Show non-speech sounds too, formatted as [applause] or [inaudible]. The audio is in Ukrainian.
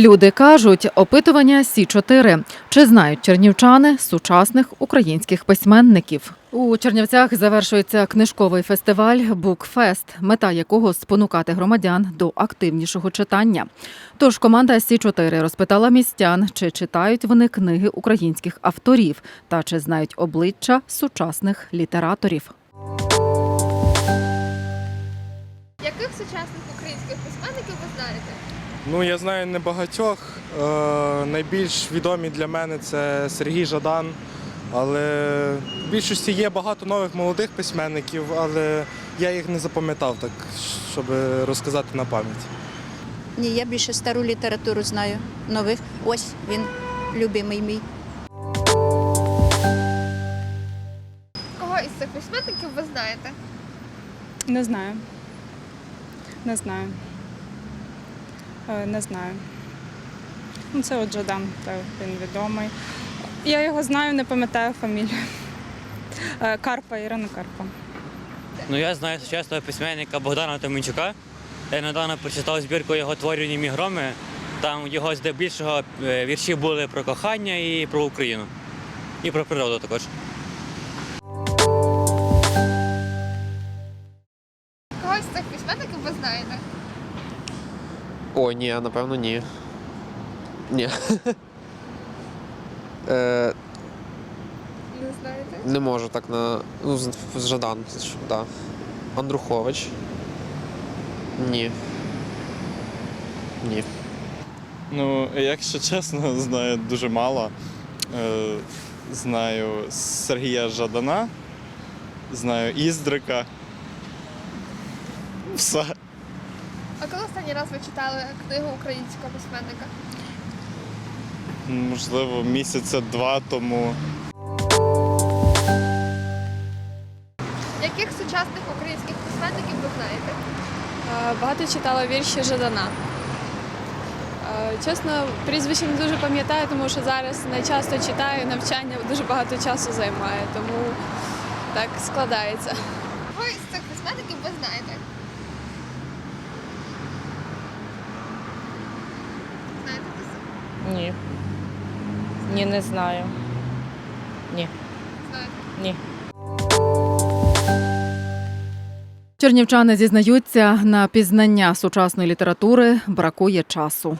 Люди кажуть, опитування Сі 4 Чи знають чернівчани сучасних українських письменників? У Чернівцях завершується книжковий фестиваль Букфест, мета якого спонукати громадян до активнішого читання. Тож команда Сі 4 розпитала містян, чи читають вони книги українських авторів та чи знають обличчя сучасних літераторів. Яких сучасних українських письменників ви знаєте? Ну, я знаю небагатьох. Е, найбільш відомі для мене це Сергій Жадан. Але в більшості є багато нових молодих письменників, але я їх не запам'ятав так, щоб розказати на пам'ять. Ні, я більше стару літературу знаю. Нових. Ось він, любимий мій. Кого із цих письменників ви знаєте? Не знаю. Не знаю. Е, Не знаю. Ну, це от Жадан, так, він відомий. Я його знаю, не пам'ятаю фамілію. Е, Карпа, Ірина Карпа. Ну, я знаю сучасного письменника Богдана Томенчука. Я недавно прочитав збірку його творів «Німі громи». Там його здебільшого е, вірші були про кохання і про Україну. І про природу також. Цих ви знаєте? О, ні, напевно, ні. Ні. [laughs] е, Не знаєте. не можу так на. Ну, з, з Жадан, що, да. Андрухович. Ні. Ні. Ну, якщо чесно, знаю дуже мало. Е, Знаю Сергія Жадана, знаю Іздрика. Все. А коли останній раз ви читали книгу українського письменника? Можливо, місяця два тому. Яких сучасних українських письменників ви знаєте? Е, Багато читала вірші Жадана. Е, Чесно, прізвище не дуже пам'ятаю, тому що зараз не часто читаю, навчання дуже багато часу займає, тому так складається. Кого із цих письменників ви? Знаєте Ні. Ні, не знаю. Ні. Знаєте. Ні. Чернівчани зізнаються, на пізнання сучасної літератури бракує часу.